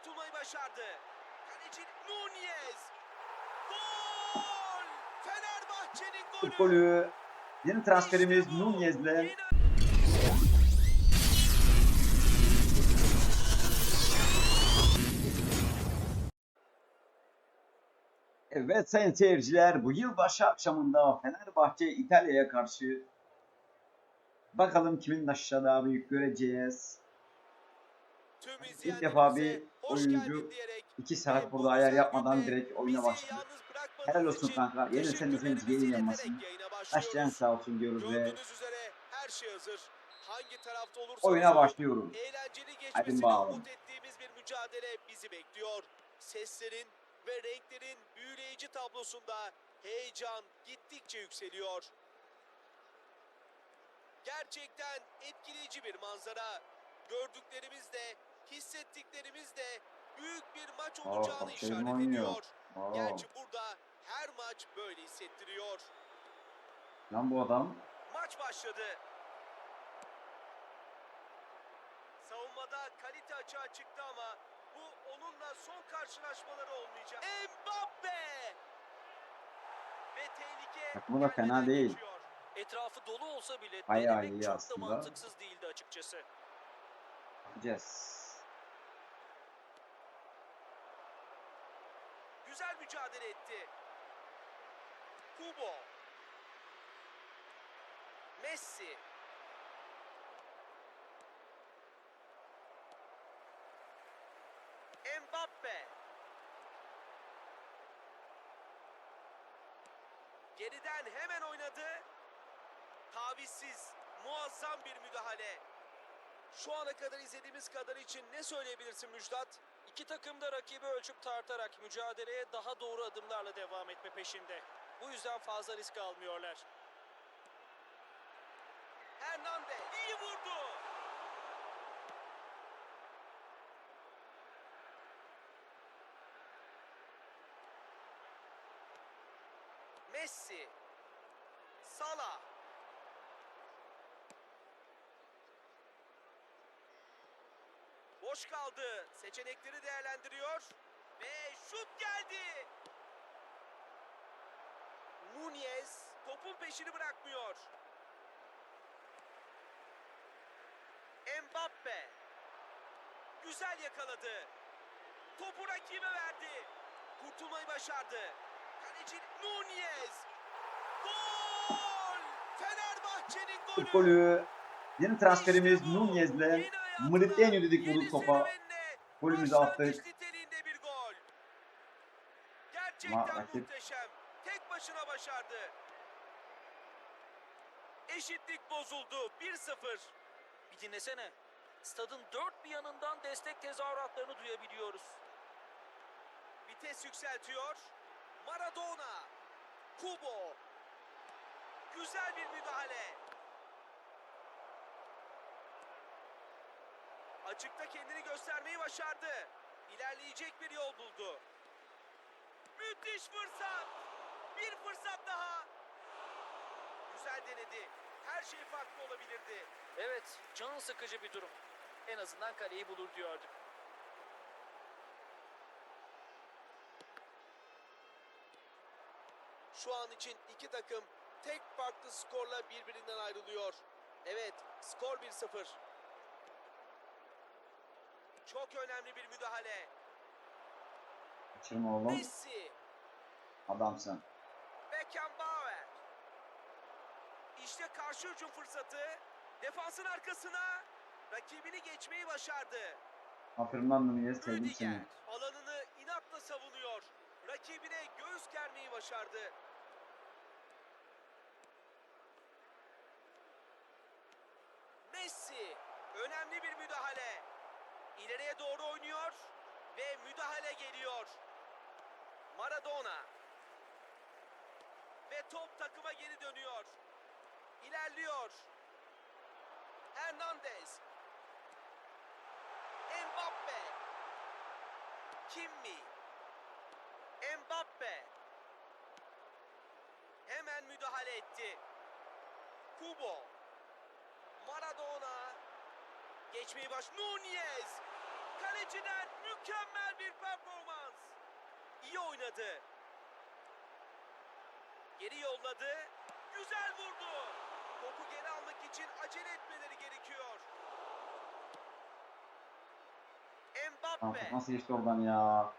kurtulmayı başardı. Kaleci Nunez. Gol! Fenerbahçe'nin golü. Golü yeni transferimiz İşte. Nunez'le Evet sayın seyirciler bu yılbaşı akşamında Fenerbahçe İtalya'ya karşı bakalım kimin aşağıda büyük göreceğiz. İlk defa bir oyuncu geldin diyerek 2 ve saat bu burada ayar yapmadan direkt oyuna başladı. Helal olsun kanka. Yenilsen de seni teşekkürlerimizi yayınlanmasın. ileterek yayına Başlayan sağ olsun diyoruz ve şey hazır. Hangi tarafta olursa oyuna başlıyorum. Eğlenceli geçmesini umut ettiğimiz bir mücadele bizi bekliyor. Seslerin ve renklerin büyüleyici tablosunda heyecan gittikçe yükseliyor. Gerçekten etkileyici bir manzara. Gördüklerimiz de, hissettiklerimiz de büyük bir maç Aa, olacağını Abdülkerim işaret ediyor. Aa, Gerçi burada her maç böyle hissettiriyor. lan bu adam Maç başladı. Savunmada kalite açığa çıktı ama bu onunla son karşılaşmaları olmayacak. Mbappe! Ve tehlike Takımı da fena değil. geçiyor. Etrafı dolu olsa bile Bayağı denemek çok aslında. da mantıksız değildi açıkçası. Yes. Güzel mücadele etti. Kubo. Messi. Mbappe. Geriden hemen oynadı. Tavizsiz, muazzam bir müdahale. Şu ana kadar izlediğimiz kadar için ne söyleyebilirsin Müjdat? İki takım da rakibi ölçüp tartarak mücadeleye daha doğru adımlarla devam etme peşinde. Bu yüzden fazla risk almıyorlar. Hernandez iyi vurdu. Messi. Salah. Boş kaldı. Seçenekleri değerlendiriyor. Ve şut geldi. Nunez topun peşini bırakmıyor. Mbappe. Güzel yakaladı. Topu rakibe verdi. Kurtulmayı başardı. Kaleci Nunez. Gol! Fenerbahçe'nin golü. Golü yeni transferimiz İşte. Nunez'le Mırit'ten dedik vurduk topa. Golümüzü attık. Ama rakip- muhteşem. Tek başına başardı. Eşitlik bozuldu. 1-0. Bir dinlesene. Stadın dört bir yanından destek tezahüratlarını duyabiliyoruz. Vites yükseltiyor. Maradona. Kubo. Güzel bir müdahale. Açıkta kendini göstermeyi başardı. İlerleyecek bir yol buldu. Müthiş fırsat. Bir fırsat daha. Güzel denedi. Her şey farklı olabilirdi. Evet, can sıkıcı bir durum. En azından kaleyi bulur diyorduk. Şu an için iki takım tek farklı skorla birbirinden ayrılıyor. Evet, skor 1-0. Çok önemli bir müdahale. Kaçırma oğlum. Messi, Adamsın. Beckenbauer. İşte karşı hücum fırsatı. Defansın arkasına rakibini geçmeyi başardı. Aferin lan Nunez sevdim seni. alanını inatla savunuyor. Rakibine göğüs germeyi başardı. Messi önemli bir müdahale. İleriye doğru oynuyor ve müdahale geliyor. Maradona ve top takıma geri dönüyor. İlerliyor. Hernandez Mbappe. Kimmi. Mbappe. Hemen müdahale etti. Kubo. Maradona. Geçmeyi baş. Nunez. Kaleciden mükemmel bir performans. İyi oynadı. Geri yolladı. Güzel vurdu. Topu geri almak için acele etmeleri gerekiyor. Mbappe. nasıl geçti oradan ya?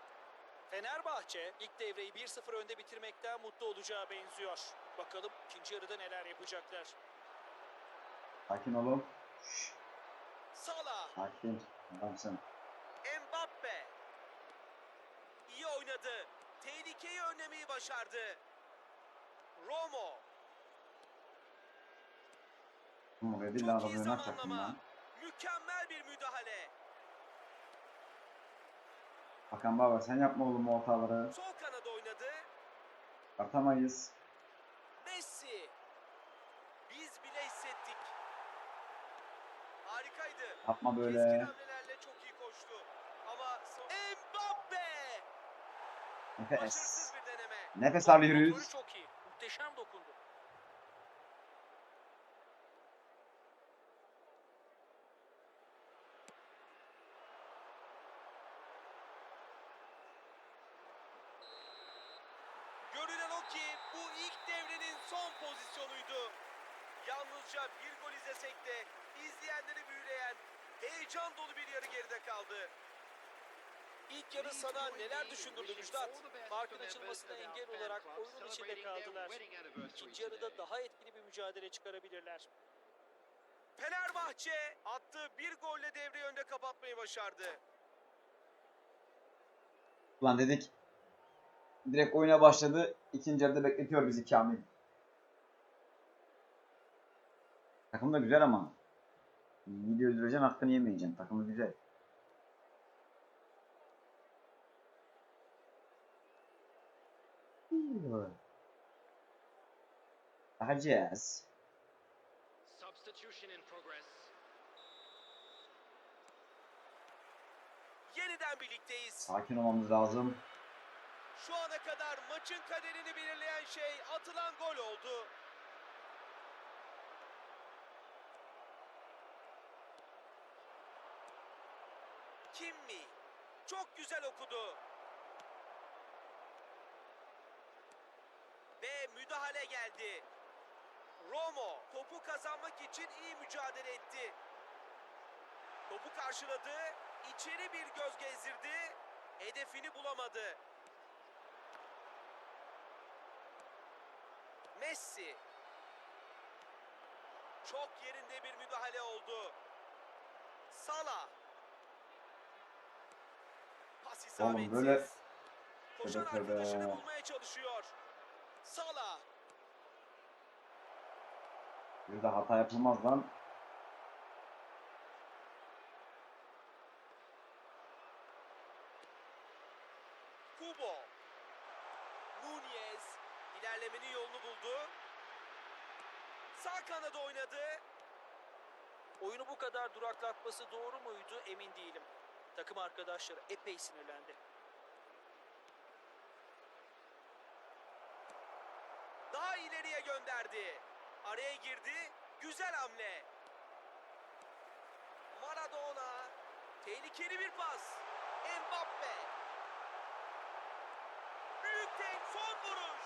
Fenerbahçe ilk devreyi 1-0 önde bitirmekten mutlu olacağı benziyor. Bakalım ikinci yarıda neler yapacaklar. Sakin olun. Salah. Sakin. Adamsın. Mbappe. İyi oynadı. Tehlikeyi önlemeyi başardı. Romo. Çok iyi zamanlama. Mükemmel bir müdahale. Hakan Baba sen yapma oğlum o hataları. Sol kanada oynadı. Atamayız. Messi. Biz bile hissettik. Harikaydı. Yapma Keskin böyle. hamlelerle çok iyi koştu. Ama. Mbappe. Nefes. Başarısız bir deneme. Nefes Kontrolü alıyoruz. çok iyi. Muhteşem dokundu. Görünen o ki bu ilk devrenin son pozisyonuydu. Yalnızca bir gol izlesek de izleyenleri büyüleyen heyecan dolu bir yarı geride kaldı. İlk yarı sana neler düşündürdü Müjdat? Farkın açılmasına engel olarak oyunun içinde kaldılar. İkinci yarıda daha etkili bir mücadele çıkarabilirler. Fenerbahçe attığı bir golle devreyi önde kapatmayı başardı. Ulan dedik. Direkt oyuna başladı. İkinci yarıda bekletiyor bizi Kamil. Takım da güzel ama. Video öldüreceksin hakkını yemeyeceksin. Takımı güzel. Bakacağız. Substitution in progress. Yeniden birlikteyiz. Sakin olmamız lazım. Şu ana kadar maçın kaderini belirleyen şey atılan gol oldu. Kim mi? Çok güzel okudu. Ve müdahale geldi. Romo topu kazanmak için iyi mücadele etti. Topu karşıladı. içeri bir göz gezdirdi. Hedefini bulamadı. Messi. Çok yerinde bir müdahale oldu. Salah. Pas isabetsiz. Koşan arkadaşını bulmaya çalışıyor. Salah. Bir de hata yapılmaz lan. Kubo. Nunez ilerlemenin yolunu buldu. Sağ kanada oynadı. Oyunu bu kadar duraklatması doğru muydu emin değilim. Takım arkadaşları epey sinirlendi. Daha ileriye gönderdi. Araya girdi. Güzel hamle. Maradona. Tehlikeli bir pas. Mbappe. Büyük tek son vuruş.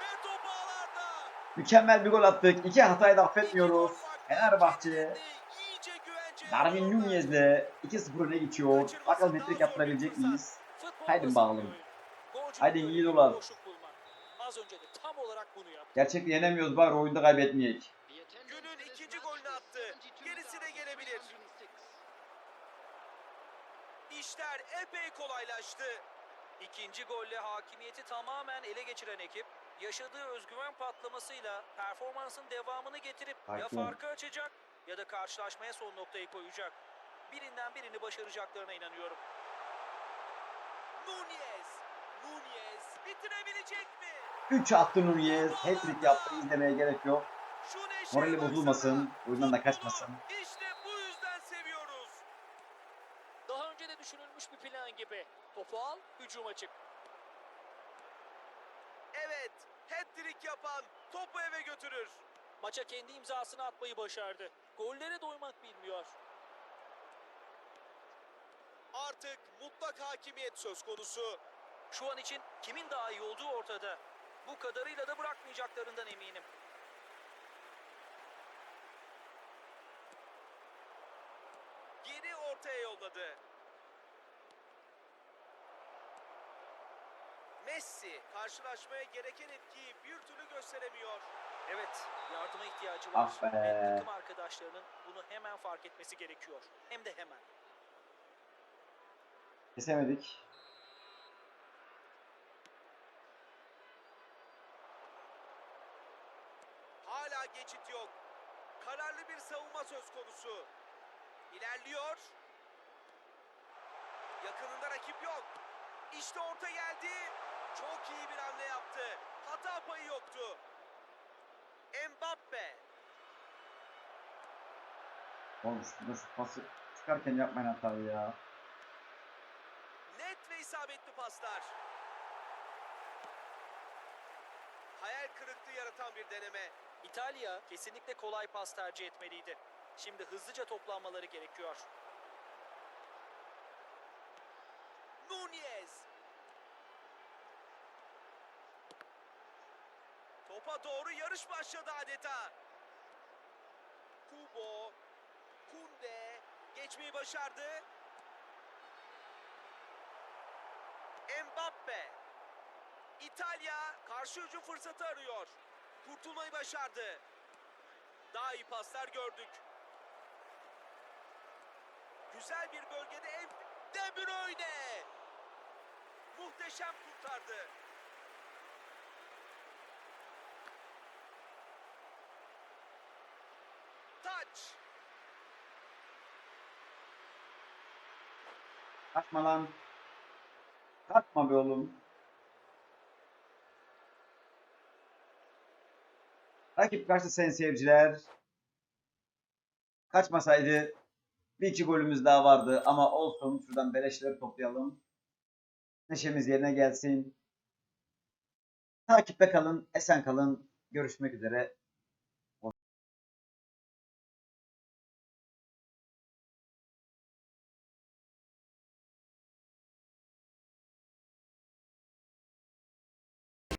Ve top ağlarda. Mükemmel bir gol attık. İki hatayı da affetmiyoruz. Fenerbahçe Darwin. Nunez'le 2-0 öne geçiyor. Bakalım hat-trick yaptırabilecek miyiz? Haydi bakalım. Haydi iyi dolar. Az önce de tam olarak bunu yaptı. Gerçekten yenemiyoruz bari oyunda kaybetmeyek. Günün ikinci golünü attı. Gerisi de gelebilir. İşler epey kolaylaştı. İkinci golle hakimiyeti tamamen ele geçiren ekip yaşadığı özgüven patlamasıyla performansın devamını getirip ya Hakim. farkı açacak ya da karşılaşmaya son noktayı koyacak. Birinden birini başaracaklarına inanıyorum. Nunez. Nunez bitirebilecek mi? 3 attı Nunez. Hat-trick yaptı. izlemeye gerek yok. Morali bozulmasın. Oyundan da kaçmasın. İşte bu yüzden seviyoruz. Daha önce de düşünülmüş bir plan gibi. Topu al, hücuma çık. Evet, hat-trick yapan topu eve götürür. Maça kendi imzasını atmayı başardı. Gollere doymak bilmiyor. artık mutlak hakimiyet söz konusu. Şu an için kimin daha iyi olduğu ortada. Bu kadarıyla da bırakmayacaklarından eminim. Geri ortaya yolladı. Messi karşılaşmaya gereken etkiyi bir türlü gösteremiyor. Evet, yardıma ihtiyacı var. Ah be. Takım arkadaşlarının bunu hemen fark etmesi gerekiyor. Hem de hemen. Kesemedik. Hala geçit yok. Kararlı bir savunma söz konusu. İlerliyor. Yakınında rakip yok. İşte orta geldi. Çok iyi bir hamle yaptı. Hata payı yoktu. Mbappe. Oğlum şurada şu pası çıkarken yapmayın hatayı ya. Net ve isabetli paslar. Hayal kırıklığı yaratan bir deneme. İtalya kesinlikle kolay pas tercih etmeliydi. Şimdi hızlıca toplanmaları gerekiyor. Nunez. Topa doğru yarış başladı adeta. Kubo. Kunde. Geçmeyi başardı. Mbappe. İtalya karşı hücum fırsatı arıyor. Kurtulmayı başardı. Daha iyi paslar gördük. Güzel bir bölgede en... De Bruyne. Muhteşem kurtardı. Taç. Kaçma lan. Kaçma be oğlum. Rakip kaçtı sayın seyirciler. Kaçmasaydı bir iki golümüz daha vardı ama olsun şuradan beleşleri toplayalım. Neşemiz yerine gelsin. Takipte kalın, esen kalın. Görüşmek üzere.